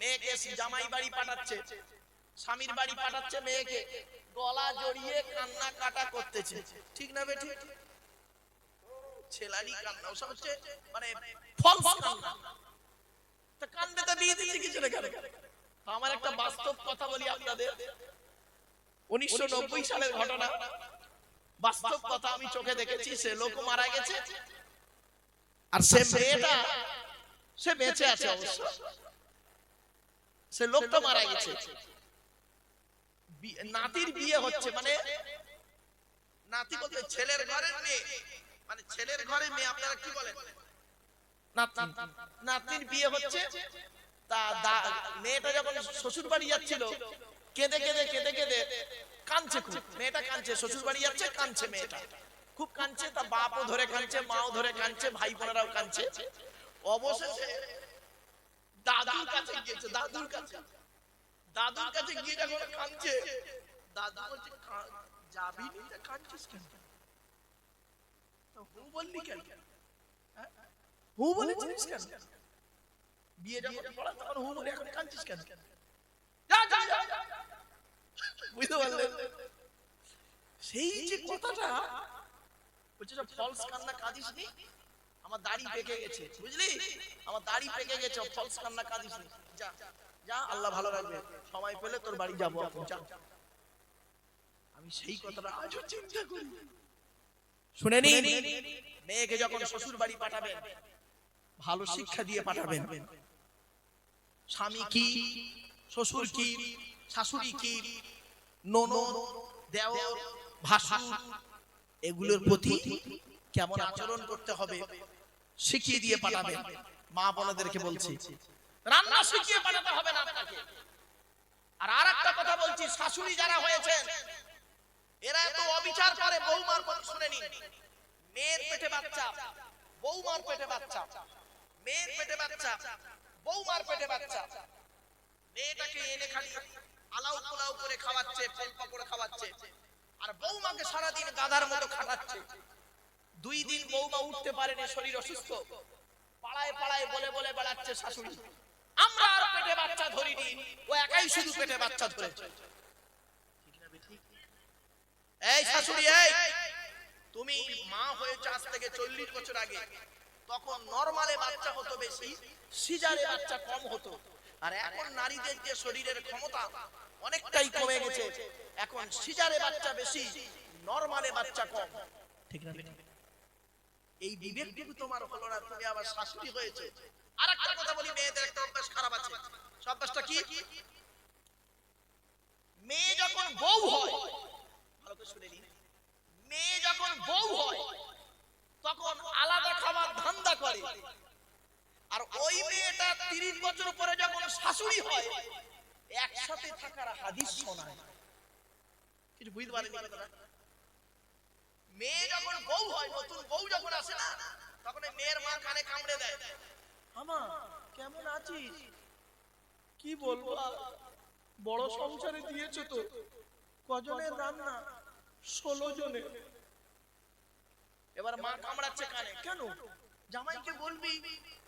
মেয়েকে জামাই বাড়ি পাঠাচ্ছে, স্বামীর বাড়ি পাঠাচ্ছে মেয়েকে, গলা জড়িয়ে কান্না কাটা করতেছে। ঠিক না বেটি ছেলারি কান্না, ওসব হচ্ছে মানে তা কান্দে তো দিচ্ছে কিছু না আমার একটা বাস্তব কথা বলি আপনাদের। উনিশশো নব্বই সালের ঘটনা। বাস্তব কথা আমি চোখে দেখেছি, সে লোক মারা গেছে। আর সে মেয়েটা, সে বেঁচে আছে অবশ্য। সে লোকটা মারা গেছে। নাতির বিয়ে হচ্ছে মানে নাতি বলতে ছেলের ঘরের মেয়ে। মানে ছেলের ঘরে মেয়ে, আপনারা কি বলেন? নাতির বিয়ে হচ্ছে, তা মেয়েটা যখন শ্বশুর বাড়ি যাচ্ছিল, কেঁদে কেঁদে কেঁদে কেঁদে কাঁদছে খুব। মেয়েটা কাঁদছে শ্বশুর বাড়ি যাচ্ছে, কাঁদছে মেয়েটা। খুব কাঁদছে, তা বাপও ধরে কাঁদছে, মাও ধরে কাঁদছে ভাই বোনেরাও কাঁদছে। অবশেষে দাদুর কাছে গিয়েছে, দাদুর কাছে। দাদুর কাছে গিয়ে যখন কাঁদছে। দাদু বলছে যাবি কাঁদছিস কেন? হু বললি কেন? হ্যাঁ? হু কেন? বিয়ে যখন পড়া তখন হু বলে এখন কাঁদছিস কেন। বুঝতে পারলেন সেই যে কথাটা, বলছে ফলস কান্না কাঁদিস নি আমার দাড়ি পেকে গেছে, বুঝলি? আমার দাড়ি পেকে গেছে, ফলস কান্না কাঁদিস যা যা, আল্লাহ ভালো রাখবে। সময় পেলে তোর বাড়ি যাব আমি সেই কথাটা আজও চিন্তা করি। শুনে নি মেয়েকে যখন শ্বশুর বাড়ি পাঠাবেন, ভালো শিক্ষা দিয়ে পাঠাবেন। স্বামী কি, শ্বশুর কি, শাশুড়ি কি, ননদ, দেওর, ভাসুর, এগুলোর প্রতি কেমন আচরণ করতে হবে? শিখিয়ে দিয়ে পাঠাবেন মা বোনদেরকে বলছি রান্না শিখিয়ে পাঠাতে হবে না আপনাকে আর আর একটা কথা বলছি শাশুড়ি যারা হয়েছেন এরা এত অবিচার করে বৌমার কথা শুনে নিন। মেয়ের পেটে বাচ্চা বৌমার পেটে বাচ্চা মেয়ের পেটে বাচ্চা বৌমার পেটে বাচ্চা। মেয়েটাকে এনে খালি আলাউ পোলাও করে খাওয়াচ্ছে ফল পাকড় খাওয়াচ্ছে আর বৌমাকে সারাদিন গাধার মতো খাটাচ্ছে দুই দিন বৌমা উঠতে পারেনি, শরীর অসুস্থ। পাড়ায় পাড়ায় বলে বলে বেড়াচ্ছে শাশুড়ি। আমরা আর পেটে বাচ্চা ধরিনি, ও একাই শুধু পেটে বাচ্চা ধরেছে? এই শাশুড়ি, এই! তুমি মা হয়েছে আজ থেকে চল্লিশ বছর আগে। তখন নর্মালে বাচ্চা হতো বেশি, সিজারে বাচ্চা কম হতো। আর এখন নারীদের যে শরীরের ক্ষমতা, অনেকটাই কমে গেছে। এখন সিজারে বাচ্চা বেশি, নর্মালে বাচ্চা কম। ঠিক না? এই বিবেকটুকু তোমার হলো না তুমি আবার শাশুড়ি হয়েছে। আর একটা কথা বলি মেয়েদের একটা অভ্যাস খারাপ আছে। অভ্যাসটা কি? মেয়ে যখন বউ হয় ভালো করে শুনে নিন। মেয়ে যখন বউ হয় তখন আলাদা খাবার ধান্দা করে। আর ওই মেয়েটা তিরিশ বছর পরে যখন শাশুড়ি হয় একসাথে থাকার হাদিস শোনায়। কিছু বুঝতে পারেনি? মেয়ে যখন বউ হয় নতুন বউ যখন আসে না তখন মেয়ের মা কানে কামড়ে দেয়। আমা কেমন আছিস? কি বলব বড় সংসারে দিয়েছ তো। কজনের রান্না? ষোলো জনের এবার মা কামড়াচ্ছে কানে। কেন? জামাইকে বলবি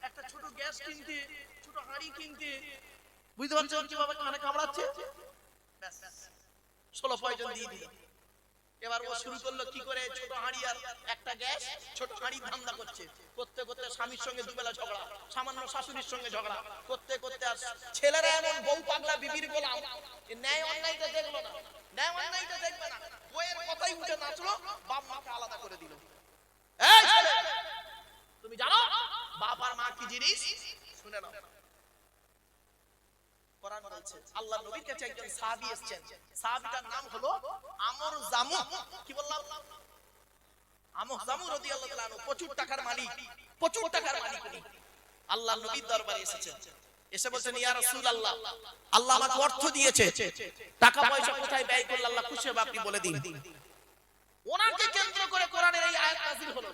একটা ছোট গ্যাস কিনতে ছোট হাঁড়ি কিনতে। বুঝতে পারছ কীভাবে কানে কামড়াচ্ছে? ব্যাস ষোলো পয়জন দিয়ে দিল এবার ও শুরু করল কি করে? ছোট হাঁড়ি আর একটা গ্যাস। ছোট হাঁড়ি ধান্দা করছে। করতে করতে স্বামীর সঙ্গে দুবেলা ঝগড়া, সামান্য শাশুড়ির সঙ্গে ঝগড়া। করতে করতে আর ছেলেরা এমন বউ পাগলা বিবির গোলাম। ন্যায় অন্যায়টা দেখল না। ন্যায় অন্যায়টা দেখবে না। বইয়ের কথাই উঠে নাচলো, বাপ মাকে আলাদা করে দিল। এই তুমি জানো? বাপ আর মা কি জিনিস? শুনে নাও। বলছে আল্লাহ নবীর কাছে একজন সাহাবী এসেছেন সাহাবীটার নাম হলো আমর জামু কি বললাম আমর জামু রাদিয়াল্লাহু তাআলা আনহু প্রচুর টাকার মালিক প্রচুর টাকার মালিক উনি আল্লাহ নবীর দরবারে এসেছেন এসে বলছেন ইয়া রাসূলুল্লাহ আল্লাহ আমাকে অর্থ দিয়েছে টাকা পয়সা কোথায় ব্যয় করলে আল্লাহ খুশি হবে আপনি বলে দিন ওনাকে কেন্দ্র করে কোরআনের এই আয়াত নাযিল হলো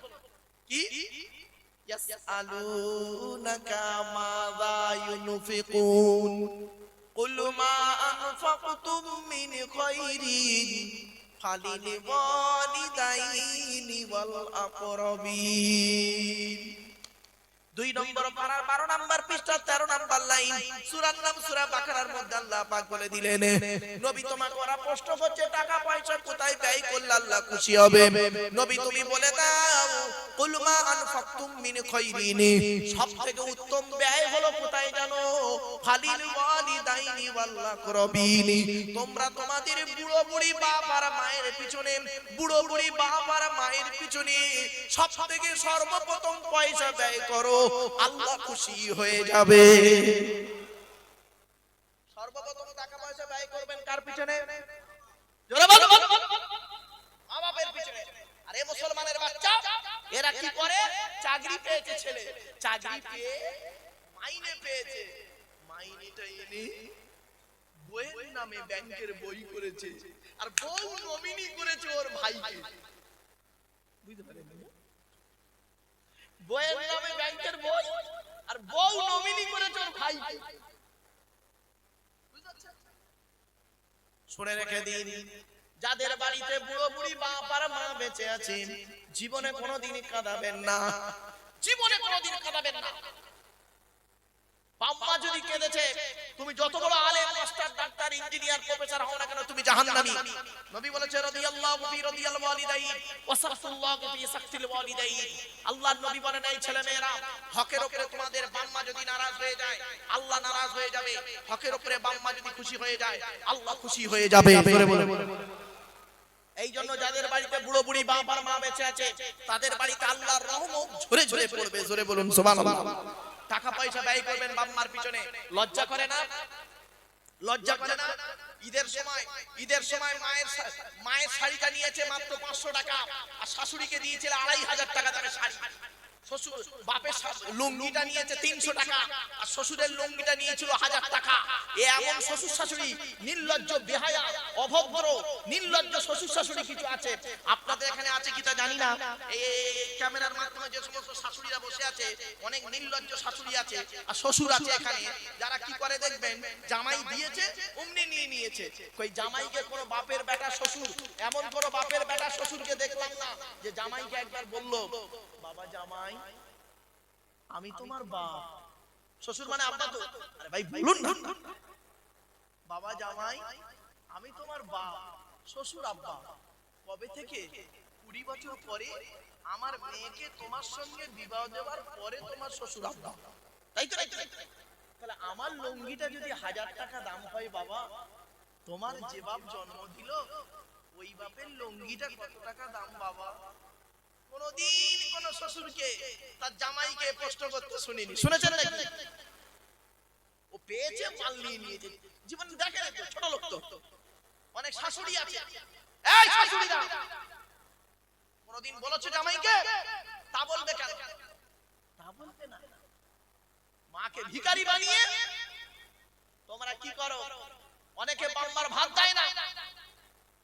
কি يسألونك ماذا ينفقون قل ما أنفقتم من خير فللوالدين والأقربين দুই নম্বর পারার বারো নাম্বার পৃষ্ঠা, তেরো নাম্বার লাইন। সুরার নাম সুরা বাকারার মধ্যে আল্লাহ পাক বলে দিলেন, নবী তোমাকে ওরা প্রশ্ন করছে, টাকা পয়সা কোথায় ব্যয় করলে আল্লাহ খুশি হবে? নবী তুমি বলে দাও কুলমা আনফাকতুম মিন খাইরিন। সবথেকে উত্তম ব্যয় হলো কোথায় জানো? ফালিল ওয়ালিদাইনি ওয়াল আকরাবিনি। তোমরা তোমাদের বুড়ো বুড়ি বাপ আর মায়ের পিছনে, বুড়ো বুড়ি বাপ আর মায়ের পিছনে সব থেকে সর্বপ্রথম পয়সা ব্যয় করো। আল্লাহ খুশি হয়ে যাবে। সর্বপ্রথম টাকা পয়সা ব্যয় করবেন কার পিছনে? জোরে বলো। মা বাপের পিছনে। আরে মুসলমানের বাচ্চা এরা কি করে? চাকরি পেয়েছে ছেলে। চাকরি পেয়ে মাইনে পেয়েছে। মাইনেটা এনে বইয়ের নামে ব্যাংকের বই করেছে। আর বউ নমিনি করেছে ওর ভাইকে। বুঝতে পারেন বইয়ের নামে ব্যাংকের বই আর বউ নমিনি করেছে ওর ভাই। শুনে রেখে দিন যাদের বাড়িতে বুড়ো বুড়ি বাপ আর মা বেঁচে আছেন জীবনে কোনোদিন কাঁদাবেন না। জীবনে কোনোদিন কাঁদাবেন না। বাম্মা যদি কেঁদেছে তুমি যত বড় আলেম মাস্টার ডাক্তার ইঞ্জিনিয়ার প্রফেসর হও না কেন তুমি জাহান্নামী। নবী বলেছে রাদিয়াল্লাহু ফি রাদিয়াল ওয়ালিদাইন ওয়া সাফুল্লাহু ফি সাফিল ওয়ালিদাইন। আল্লাহর নবী বলেন এই ছেলে মেয়েরা হকের উপরে তোমাদের বাম্মা যদি নারাজ হয়ে যায় আল্লাহ নারাজ হয়ে যাবে। হকের উপরে বাম্মা যদি খুশি হয়ে যায় আল্লাহ খুশি হয়ে যাবে। বলে এই জন্য যাদের বাড়িতে বুড়ো বুড়ি বাপ আর মা বেঁচে আছে তাদের বাড়িতে আল্লাহর রহমত ঝরে ঝরে পড়বে। জোরে বলুন সুবহানাল্লাহ। টাকা পয়সা ব্যয় করবেন বাম্মার পিছনে। লজ্জা করে না? লজ্জা করে না? ঈদের সময় ঈদের সময় মায়ের মায়ের শাড়িটা নিয়েছে মাত্র পাঁচশো টাকা। আর শাশুড়িকে দিয়েছিল আড়াই হাজার টাকা দামের শাড়ি। শ্বশুর বাপের লুঙ্গিটা নিয়েছে তিনশো টাকা, আর শ্বশুরের লুঙ্গিটা নিয়েছিল হাজার টাকা। এ এমন শ্বশুর শাশুড়ি, নির্লজ্জ, বেহায়া, অভদ্র, নির্লজ্জ শ্বশুর শাশুড়ি কিছু আছে? আপনাদের এখানে আছে কি তা জানি না। এই ক্যামেরার মাধ্যমে যে সমস্ত শাশুড়িরা বসে আছে, অনেক নির্লজ্জ শাশুড়ি আছে, আর শ্বশুর আছে এখানে। যারা কি করে দেখবেন, জামাই দিয়েছে, অমনি নিয়ে নিয়েছে। কই জামাইকে কোনো বাপের বেটা শ্বশুর, এমন কোনো বাপের বেটা শ্বশুরকে দেখলাম না যে জামাইকে একবার বলল, বাবা জামাই আমি তোমার বাপ। শ্বশুর মানে আব্বা তো। আরে ভাই বলুন না। বাবা জামাই আমি তোমার বাপ। শ্বশুর আব্বা। কবে থেকে কুড়ি বছর পরে আমার মেয়েকে তোমার সঙ্গে বিবাহ দেওয়ার পরে তোমার শ্বশুর আব্বা। তাই তো তাই তো, তাই তো। তাহলে আমার লুঙ্গিটা যদি হাজার টাকা দাম হয় বাবা তোমার যে বাপ জন্ম দিল ওই বাপের লুঙ্গিটা কত টাকা দাম বাবা? কোনদিন কোন শ্বশুরকে তার জামাইকে প্রশ্ন করতে শুনিনি। শুনেছেন নাকি? ও পেয়েছে মাল নিয়ে নিয়েছে। জীবন দেখে না ছোট লোক তো। অনেক শাশুড়ি আছে। এই শাশুড়িরা! কোনদিন বলেছ জামাইকে? তা বলবে কেন? তা বলবে না। মাকে ভিখারি বানিয়ে তোমরা কি করো? অনেকে বাম্মার ভাত দেয় না।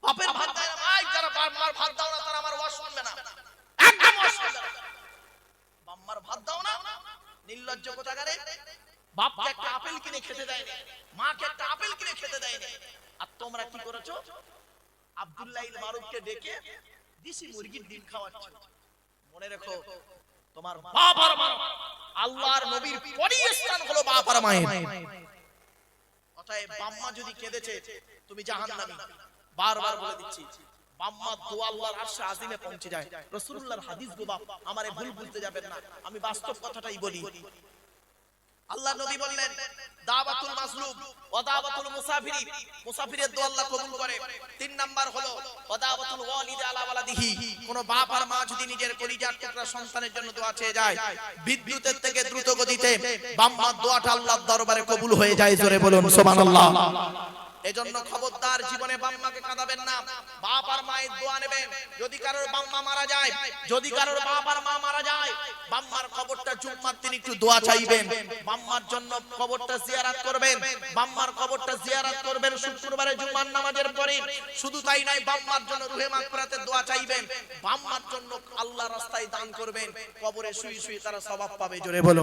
বাপের ভাত দেয় না। ভাই যারা বাম্মার ভাত দাও না তারা আমার ওয়াজ শুনবে না। একদম শুনবে বাম্মার বাম্মা যদি কেঁদেছে তুমি জাহান্নামী। বারবার বলে দিচ্ছি। আল্লাহ আল্লাহ কোন বাপ আর মা যদি নিজের কলিজার সন্তানের জন্য দোয়া চেয়ে যায়, বিদ্যুতের থেকে দ্রুত গতিতে বাম্মার দোয়াটা আল্লাহর দরবারে কবুল হয়ে যায়। জোরে বলুন, সুবহানাল্লাহ। এজন্য খবরদার জীবনে বাম্মাকে কাঁদাবেন না। বাপ আর মায়ের দোয়া নেবেন। যদি কারোর বাম্মা মারা যায় যদি কারোর বাপ আর মা মারা যায় বাম্মার খবরটা জুম্মার দিন একটু দোয়া চাইবেন। বাম্মার জন্য খবরটা জিয়ারাত করবেন। বাম্মার খবরটা জিয়ারাত করবেন শুক্রবারে জুম্মার নামাজের পরে শুধু তাই নয় বাম্মার জন্য রুহে মাগফিরাতের দোয়া চাইবেন। বাম্মার জন্য আল্লাহ রাস্তায় দান করবেন। কবরে শুয়ে শুয়ে তারা সওয়াব পাবে। জোরে বলো।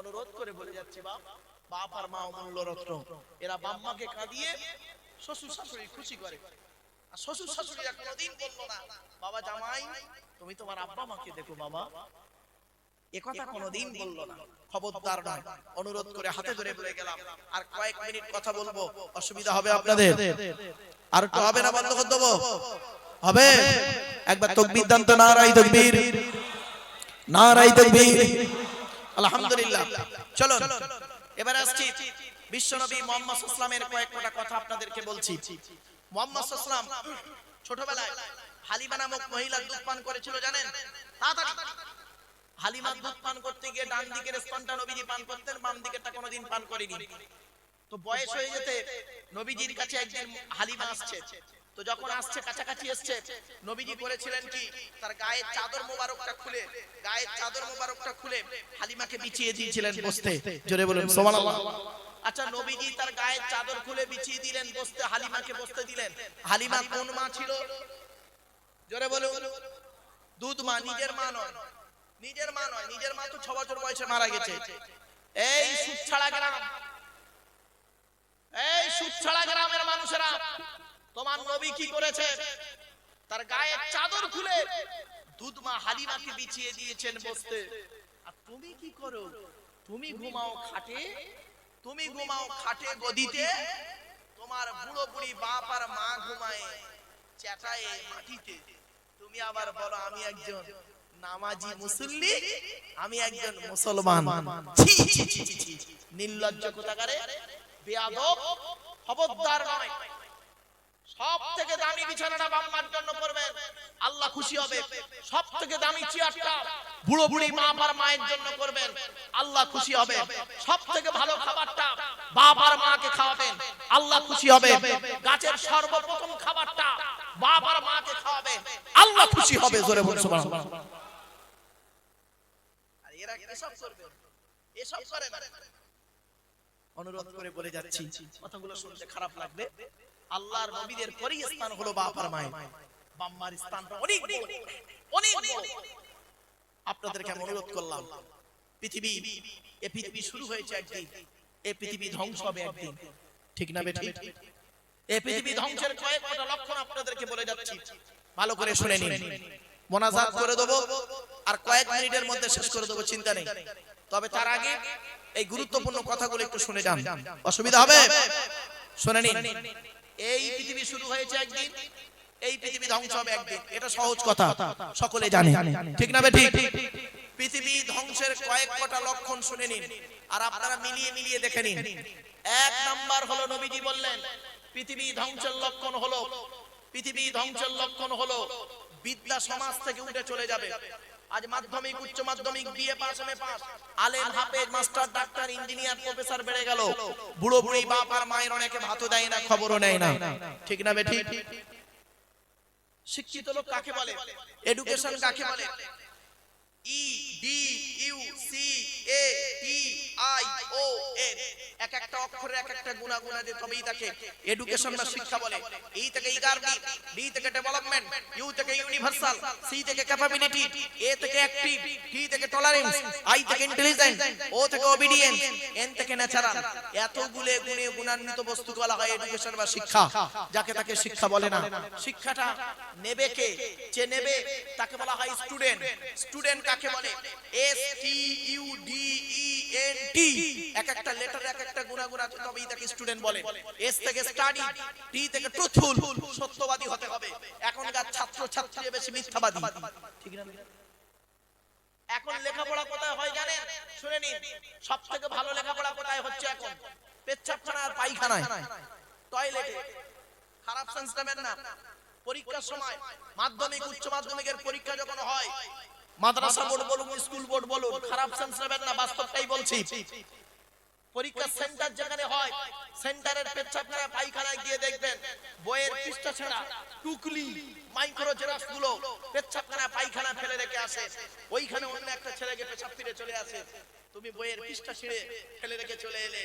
অনুরোধ করে বলে যাচ্ছি বাপ। বাপ আর মা অমূল্য রত্ন। এরা বাম্মাকে কাঁদিয়ে শ্বশুর শাশুড়ি খুশি করে। আর শ্বশুর শাশুড়িরা কোনোদিন বলল না, বাবা জামাই, তুমি তোমার আব্বা মাকে দেখো বাবা। একথা কোনোদিন বলল না। খবরদার নয়। অনুরোধ করে হাতে ধরে বলে গেলাম, আর কয়েক মিনিট কথা বলব, অসুবিধা হবে আপনাদের। আর একটু হবে না বন্ধ করে দেবো? হবে। একবার তকবির দান তো নারাই তকবীর। নারাই তকবীর। আলহামদুলিল্লাহ। চলো এবার আসছি বিশ্বনবী মোহাম্মদ ইসলামের কয়েকটা কথা আপনাদেরকে বলছি। মোহাম্মদ ইসলাম ছোটবেলায় হালিমা নামক মহিলা দুধ পান করেছিল, জানেন? তাড়াতাড়ি। হালিমা দুধ পান করতে গিয়ে ডান দিকের স্তনটা নবীজি পান করতেন, বাম দিকেরটা কোনোদিন পান করেনি। তো বয়স হয়ে যেতে নবীজির কাছে একদিন হালিমা আসছে। তো যখন আসছে কাছাকাছি এসছে নবীজি করেছিলেন কি তার গায়ের চাদর মোবারকটা খুলে গায়ের চাদর মোবারকটা খুলে হালিমাকে বিছিয়ে দিয়েছিলেন বসতে। জোরে বলুন সুবহানাল্লাহ আচ্ছা নবীজি তার গায়ের চাদর খুলে বিছিয়ে দিলেন বসতে হালিমাকে বসতে দিলেন। হালিমা কোন মা ছিল? জোরে বলুন। দুধ মা নিজের মা নয়। নিজের মা নয় নিজের মা তো ছ বছর বয়সে মারা গেছে। এই সুদ ছাড়া গ্রাম। এই সুদ ছাড়া গ্রামের মানুষেরা তোমার নবী কি করেছে? তার গায়ের চাদর খুলে দুধ মা হালিমাকে বিছিয়ে দিয়েছেন বসতে। আর তুমি কি করো? তুমি ঘুমাও খাটে? তুমি ঘুমাও খাটে গদিতে? তোমার বুড়ো বুড়ি বাপ আর মা ঘুমায় চেটায় মাটিতে। তুমি আবার বলো, আমি একজন নামাজি মুসল্লি? আমি একজন মুসলমান। নির্লজ্জ কোথাকারে? বেয়াদব, খবরদার নয়। সব দামি বিছানাটা বাম্মার জন্য করবেন আল্লাহ খুশি হবে। সব দামি চেয়ারটা বুড়ো বুড়ি মা আর মায়ের জন্য করবেন আল্লাহ খুশি হবে। সব ভালো খাবারটা বাপ আর মাকে খাওয়াবেন। আল্লাহ খুশি হবে। গাছের সর্বপ্রথম খাবারটা বাপ আর মাকে খাওয়াবেন। আল্লাহ খুশি হবে। জোরে আর এরা এসব করবে। এসব করে অনুরোধ করে বলে যাচ্ছি। কথাগুলো শুনতে খারাপ লাগবে। আল্লাহর নবীদের পরই স্থান হলো বাপ আর মায়ের। বাম্মার স্থানটা অনেক অনেক আপনাদেরকে আমি অনুরোধ করলাম পৃথিবী এ পৃথিবী শুরু হয়েছে একদিন। এ পৃথিবী ধ্বংস হবে একদিন। ঠিক না বেঠিক এ পৃথিবী ধ্বংসের কয়েকটা লক্ষণ আপনাদেরকে বলে যাচ্ছি। ভালো করে শুনে নিন। মোনাজাত করে দেবো আর কয়েক মিনিটের মধ্যে শেষ করে দেবো চিন্তা নেই। তবে তার আগে এই গুরুত্বপূর্ণ কথাগুলো একটু শুনে যান। অসুবিধা হবে? শুনে নিন এই পৃথিবী শুরু হয়েছে একদিন এই পৃথিবী ধ্বংস হবে একদিন। এটা সহজ কথা সকলে জানে। ঠিক না বেঠিক পৃথিবী ধ্বংসের কয়েক কটা লক্ষণ শুনে নিন আর আপনারা মিলিয়ে মিলিয়ে দেখে নিন। এক নাম্বার হলো নবীজি বললেন পৃথিবী ধ্বংসের লক্ষণ হলো পৃথিবী ধ্বংসের লক্ষণ হলো বিদ্যা সমাজ থেকে উঠে চলে যাবে। আজ মাধ্যমিক, উচ্চ মাধ্যমিক বিএ পাস এমএ পাস আলেম হাফেজ, মাস্টার, ডাক্তার, ইঞ্জিনিয়ার, প্রফেসর বেড়ে গেল। বুড়ো বুড়ি বাপ আর মায়ের অনেকে ভাতও দেয় না, খবরও নেয় না। ঠিক না বেঠি শিক্ষিত লোক কাকে বলে? এডুকেশন কাকে বলে? E D U C A T I O N এক একটা অক্ষরে এক একটা তবেই তাকে এডুকেশন বা শিক্ষা বলে। ই থেকে ডি থেকে ডেভেলপমেন্ট ইউ থেকে ইউনিভার্সাল সি থেকে ক্যাপাবিলিটি এ থেকে অ্যাক্টিভ টি থেকে টলারেন্স আই থেকে ইন্টেলিজেন্ট ও থেকে ওবিডিয়েন্স এন থেকে ন্যাচারাল গুণে গুণান্বিত বস্তু বলা হয় এডুকেশন বা শিক্ষা। যাকে তাকে শিক্ষা বলে না। শিক্ষাটা নেবে কে? যে নেবে? তাকে বলা হয় স্টুডেন্ট স্টুডেন্ট কাকে বলে? S T U D E N T এক একটা লেটার এক একটা গুণা গুণা আছে তবেই তাকে স্টুডেন্ট বলে। এস থেকে স্টাডি টি থেকে ট্রুথফুল সত্যবাদী হতে হবে। এখনকার ছাত্র ছাত্রী বেশি মিথ্যাবাদী। ঠিক না? এখন লেখাপড়া কোথায় হয় জানেন? শুনে নিন। সব থেকে ভালো লেখাপড়া কোথায় হচ্ছে এখন? পেচ্ছাপখানা আর পায়খানায়। টয়লেটে খারাপ সেন্স না। পরীক্ষার সময় মাধ্যমিক, উচ্চ মাধ্যমিকের পরীক্ষা যখন হয় মাদ্রাসা বোর্ড বলুন স্কুল বোর্ড বলুন খারাপ সেন্স নেবেন না বাস্তবটাই বলছি। পরীক্ষা সেন্টার যেখানে হয় সেন্টারের পেচ্ছাপখানা পায়খানায় গিয়ে দেখবেন বইয়ের পৃষ্ঠা ছেঁড়া টুকলি মাইক্রো জেরক্সগুলো পেচ্ছাপখানা পায়খানা ফেলে রেখে আসে। ওইখানে অন্য একটা ছেলেকে পেছাব ফিরে চলে আসে। তুমি বইয়ের পৃষ্ঠা ছিঁড়ে ফেলে রেখে চলে এলে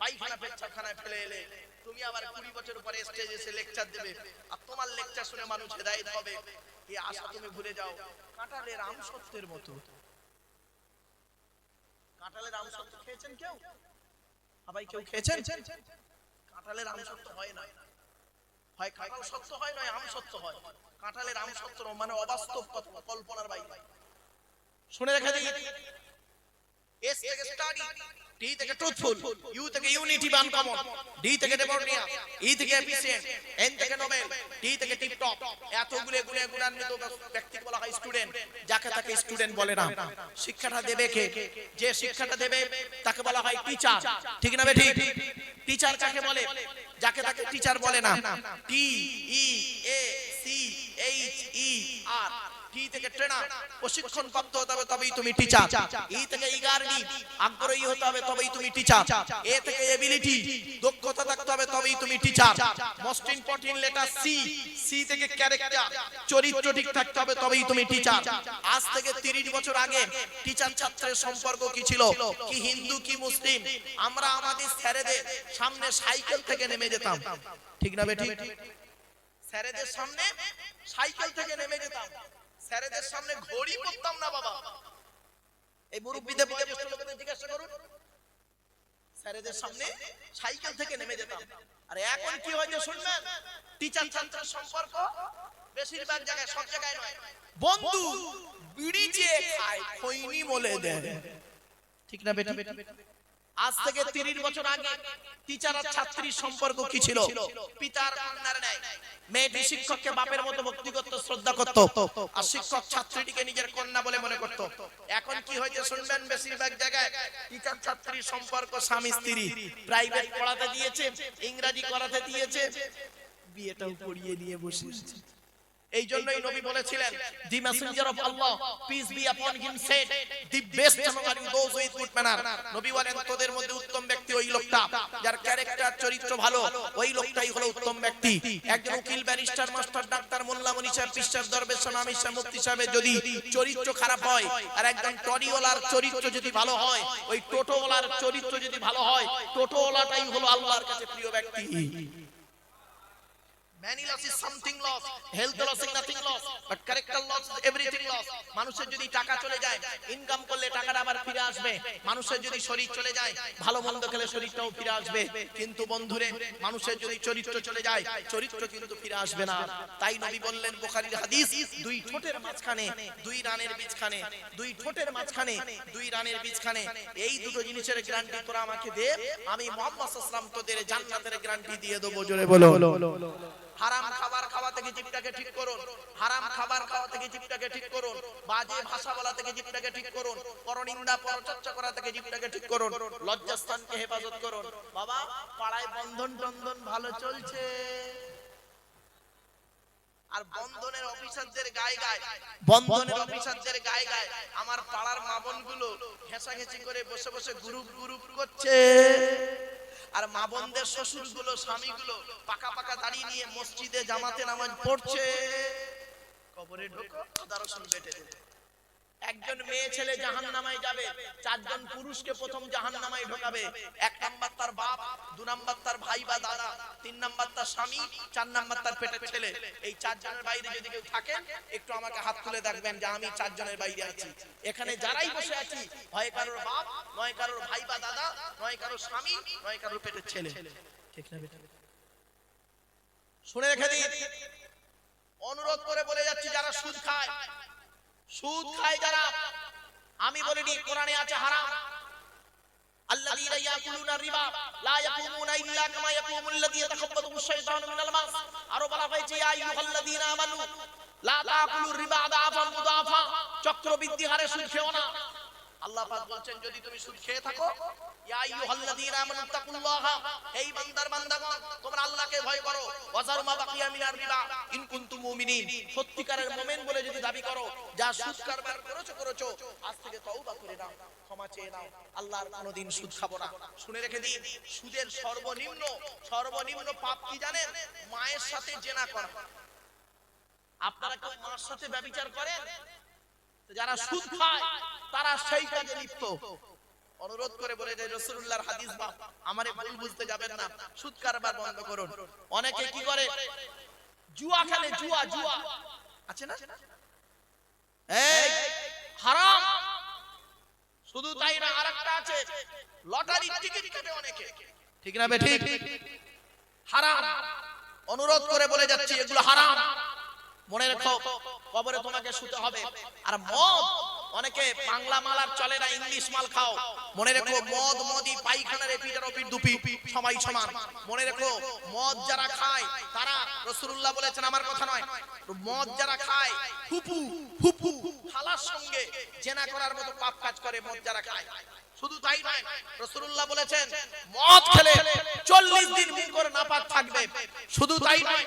পায়খানা পেচ্ছাপখানায় ফেলে এলে তুমি আবার কুড়ি বছর পরে স্টেজে এসে লেকচার দেবে। আর তোমার লেকচার শুনে মানুষ হেদায়েত হবে। এই আশা তুমি ভুলে যাও। সত্যের মতো। সত্য খেয়েছেন কেউ? কেউ খেয়েছেন? সত্য হয় না। হয় কাঁঠাল সত্য হয়, নয় আম সত্য হয়। কাঁঠালের আম সত্য মানে অবাস্তব কল্পনার বাইরে। শুনে রেখে দিই। এস থেকে টি থেকে ট্রুথফুল ইউ থেকে ইউনিটি বান কমন ডি থেকে ডেমোক্রেটিয়া ই থেকে এফিশিয়েন্ট এন থেকে নোবেল টি থেকে টিপ টপ এতগুলো গুণে গুণান্বিত ব্যক্তি বলা হয় স্টুডেন্ট যাকে তাকে স্টুডেন্ট বলে না। শিক্ষাটা দেবে কে? যে শিক্ষাটা দেবে তাকে বলা হয় টিচার ঠিক না বেঠিক টিচার কাকে বলে? যাকে তাকে টিচার বলে না। টি ই এ সি এইচ ই আর টি থেকে ট্রেনার প্রশিক্ষণ প্রাপ্ত হতে হবে তবেই তুমি টিচার ই থেকে ইগারনি আগ্রহী হতে হবে তবেই তুমি টিচার এ থেকে এবিলিটি দক্ষতা থাকতে হবে তবেই তুমি teacher most important letter C C থেকে ক্যারেক্টার চরিত্র ঠিক থাকতে হবে তবেই তুমি টিচার আজ থেকে 30 বছর আগে টিচার ছাত্রের সম্পর্ক কি ছিল? কি হিন্দু কি মুসলিম? আমরা আমাদের স্যারেদের সামনে সাইকেল থেকে নেমে যেতাম। ঠিক না বেটি? স্যারেদের সামনে সাইকেল থেকে নেমে যেতাম। স্যারেদের সামনে ঘড়ি পরতাম না বাবা। এই মুরব্বীদের বয়োজ্যেষ্ঠ লোকেদের জিজ্ঞাসা করুন। স্যারেদের সামনে সাইকেল থেকে নেমে যেতাম। আর এখন কি হয়েছে শুনবেন? টিচার ছাত্রের সম্পর্ক বেশিরভাগ জায়গায় সব জায়গায় নয়। বন্ধু বিড়ি যে খায় খৈনি বলে দেয়। ঠিক না বেটা। আজ থেকে তিরিশ বছর আগে টিচার আর ছাত্রীর সম্পর্ক কি ছিল? পিতার কন্যার ন্যায়। মেয়েটি শিক্ষককে বাপের মতো ভক্তি করত, শ্রদ্ধা করত, আর শিক্ষক ছাত্রীটিকে নিজের কন্যা বলে মনে করত। এখন কি হয়েছে শুনবেন বেশিরভাগ জায়গায়? টিচার ছাত্রীর সম্পর্ক স্বামী স্ত্রী। প্রাইভেট পড়াতে দিয়েছে, ইংরাজি করাতে দিয়েছে। বিয়েটাও পড়িয়ে নিয়ে বসেছে এই জন্যই নবী বলেছিলেন the messenger of Allah peace be upon him said the best among you those with good manner নবী বলেন তোদের মধ্যে উত্তম ব্যক্তি ওই লোকটা। যার ক্যারেক্টার চরিত্র ভালো ওই লোকটাই হলো উত্তম ব্যক্তি। একজন উকিল ব্যারিস্টার মাস্টার ডাক্তার মোল্লা মনি সাহেব বিশ্বাস দরবেশ স্বামী শাহ মুফতি সাহেবের যদি চরিত্র খারাপ হয় আর একজন টরিওয়ালার চরিত্র যদি ভালো হয় ওই টোটোওয়ালার চরিত্র যদি ভালো হয় টোটোওয়ালাটাই হলো আল্লাহর কাছে প্রিয় ব্যক্তি Many loss is something loss. Health loss is nothing loss. But character loss is everything loss. মানুষের যদি টাকা চলে যায় ইনকাম করলে টাকাটা আবার ফিরে আসবে। মানুষের যদি শরীর চলে যায় ভালো মন্দ খেলে শরীরটাও ফিরে আসবে। কিন্তু বন্ধুরে মানুষের যদি চরিত্র চলে যায় চরিত্র কিন্তু ফিরে আসবে না। তাই নবী বললেন বুখারীর হাদিস দুই ঠোঁটের মাঝখানে দুই রানের বীজখানে দুই ঠোঁটের মাঝখানে দুই রানের বীজখানে। এই দুটো জিনিসের গ্যারান্টি তোরা আমাকে দে। আমি মুহাম্মদ সাল্লাল্লাহু আলাইহি ওয়াসাল্লাম তোদের জান্নাতের গ্যারান্টি দিয়ে দেবো জোরে বলো। হারাম খাবার খাওয়া থেকে জিভটাকে ঠিক করুন। হারাম খাবার খাওয়া থেকে জিভটাকে ঠিক করুন। বাজে ভাষা বলা থেকে জিভটাকে ঠিক করুন। পরনিন্দা পরচর্চা করা থেকে জিভটাকে ঠিক করুন। লজ্জাস্থানকে হেফাজত করুন। বাবা পাড়ায় বন্ধন টন্ধন ভালো চলছে। আর বন্ধনের অফিসারদের গায়ে গায়ে বন্ধনের অফিসারদের গায়ে গায়ে আমার পাড়ার মাবনগুলো ঘেঁষাঘেঁচি করে বসে বসে গ্রুপ গ্রুপ করছে। আর মা বোনদের শ্বশুরগুলো স্বামী গুলো পাকা পাকা দাঁড়িয়ে নিয়ে মসজিদে জামাতে নামাজ পড়ছে। কবরে ঢোকো আদা বেটে দেবে একজন মেয়ে ছেলে জাহান নামায় যাবে চারজন পুরুষকে প্রথম জাহান নামায় ঢোকাবে। এক নাম্বার তার বাপ দু নাম্বার তার ভাই বা দাদা তিন নাম্বার তার স্বামী চার নাম্বার তার পেটের ছেলে। এই চারজনের বাইরে যদি কেউ থাকেন একটু আমাকে হাত তুলে দেখবেন যে আমি চারজনের বাইরে আছি। এখানে যারাই বসে আছি হয় কারোর বাপ নয় কারোর ভাই বা দাদা নয় কারোর স্বামী নয় কারোর পেটের ছেলে। ঠিক না শুনে রেখে দিন। অনুরোধ করে বলে যাচ্ছি যারা সুদ খায় সুদ খায় যারা। আমি বলিনি, কোরআনে আছে হারাম। আল্লাযীনা ইয়াকুলুনা রিবা, লা ইয়াকুমুনা ইল্লা কামা ইয়াকুমুল লাযী ইয়াতাখাব্বাতু আশ-শাইতানু মিনাল মাস। আরও বলা হয়েছে, ইয়া আইয়ুহাল্লাযীনা আমানু, লা তাকুলুর রিবা আদাফান মুদাফা। চক্রবৃদ্ধি হারে সুদ খেও না। আল্লাহ পাক বলছেন, যদি তুমি সুদ খেয়ে থাকো শুনে রেখে দিন, সুদের সর্বনিম্ন সর্বনিম্ন পাপ কি জানেন? মায়ের সাথে জেনা করা। আপনারা কেউ মার সাথে ব্যভিচার করেন? যারা সুদ খায়, তারা সেই কাজে লিপ্ত। অনুরোধ করে বলে যে রসুল্লাহর হাদিস বা আমারে ভুল বুঝতে যাবেন না। সুদ কারবার বন্ধ করুন। অনেকে কি করে? জুয়া খেলে জুয়া জুয়া। আছে না? এই, হারাম। শুধু তাই না, আরেকটা আছে। টিকিট কাটে অনেকে। ঠিক না বে, ঠিক? হারাম। অনুরোধ করে বলে যাচ্ছি, এগুলো হারাম। মনে রেখো, কবরে তোমাকে শুতে হবে। আর মদ অনেকে বাংলা মাল আর চলে না, ইংলিশ মাল খাও। মনে রেখো মদ মদি পায়খানার এপিটার ওপিট দুপি, সবাই সমান। মনে রেখো মদ যারা খায়, তারা রসুল্লাহ বলেছেন, আমার কথা নয়। মদ যারা খায়, ফুপু ফুপু, খালার সঙ্গে জেনা করার মতো পাপ কাজ করে মদ যারা খায়। শুধু তাই নয় রসুল্লাহ বলেছেন, মদ খেলে চল্লিশ দিন মুখ করে নাপাক থাকবে। শুধু তাই নয়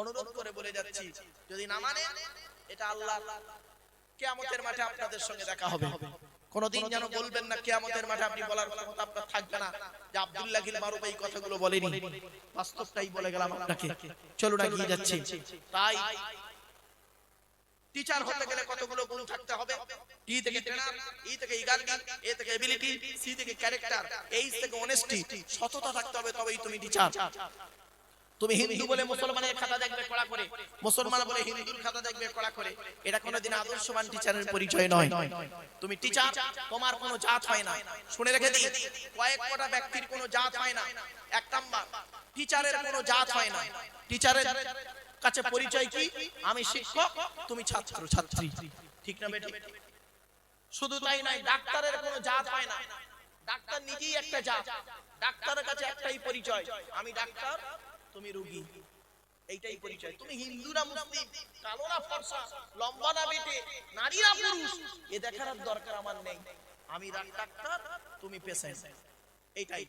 অনুরোধ করে বলে যাচ্ছি, যদি না মানে এটা আল্লাহ কেয়ামতের মাঠে আপনাদের সঙ্গে দেখা হবে। কোনদিন যেন বলবেন না কেয়ামতের মাঠে আপনি বলার ক্ষমতা আপনার থাকবে না। যে আব্দুল্লাহ গিল মারুফ এই কথাগুলো বলেনি। বাস্তবটাই বলে গেলাম আপনাকে। চলুন এগিয়ে যাচ্ছি। তাই টিচার হতে গেলে কতগুলো গুণ থাকতে হবে? টি থেকে ট্রেনার ই থেকে ইগার্ডি এ থেকে এবিলিটি সি থেকে ক্যারেক্টার এইচ থেকে অনেস্টি সততা থাকতে হবে, তবেই তুমি টিচার তুমি হিন্দু বলে মুসলমানের খাতা দেখবে কড়া করে। মুসলমান বলে হিন্দুর খাতা দেখবে কড়া করে। এটা কোনোদিন আদর্শবান টিচারের পরিচয় নয়। তুমি টিচার তোমার কোনো জাত হয় না। শুনে রেখে দিই কয়েক কটা ব্যক্তির কোনো জাত হয় না। এক নাম্বার টিচারের কোনো জাত হয় না। টিচারের কাছে পরিচয় কি? আমি শিক্ষক তুমি ছাত্র। ছাত্রী। ঠিক না বেটি? শুধু তাই নয় ডাক্তারের কোনো জাত হয় না। ডাক্তার নিজেই একটা জাত। ডাক্তারের কাছে একটাই পরিচয়। আমি ডাক্তার তুমি রোগী। এইটাই পরিচয়। তুমি হিন্দুরা মুসলিম কালো না ফর্সা লম্বা না বেটে নারী না পুরুষ এ দেখার দরকার আমার নেই। আমি ডাক্তার তুমি পেশেন্ট। এইটাই।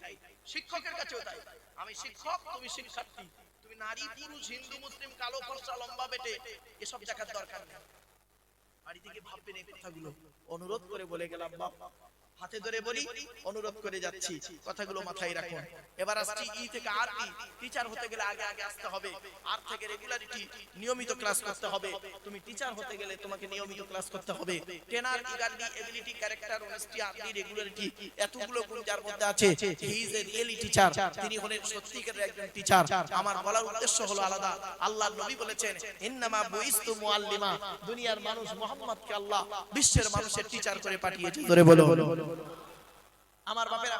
শিক্ষকের কাছেও তাই। আমি শিক্ষক তুমি শিক্ষার্থী। তুমি নারী পুরুষ হিন্দু মুসলিম কালো ফর্সা লম্বা বেটে এসব দেখার দরকার নেই। বাড়ি থেকে ভাববেন এই কথাগুলো। অনুরোধ করে বলে গেলাম বাপ হাতে ধরে বলি, অনুরোধ করে যাচ্ছি। কথাগুলো মাথায় রাখুন। এবার আসছি ই থেকে আর ই টিচার হতে গেলে আগে আগে আসতে হবে। আর থেকে রেগুলারিটি নিয়মিত ক্লাস করতে হবে। তুমি টিচার হতে গেলে তোমাকে নিয়মিত ক্লাস করতে হবে। Trainer ইগারডি ability character honesty early regularity এতগুলো গুণ যার মধ্যে আছে। He is a really teacher তিনি হলেন সত্যিকারের একজন টিচার আমার বলার উদ্দেশ্য হলো আলাদা। আল্লাহ নবী বলেছেন, ইন্নামা বুইস্তু মুআল্লিমা। দুনিয়ার মানুষ মোহাম্মদকে আল্লাহ, বিশ্বের মানুষের টিচার করে পাঠিয়েছে। ধরে বলো আমার বাপেরা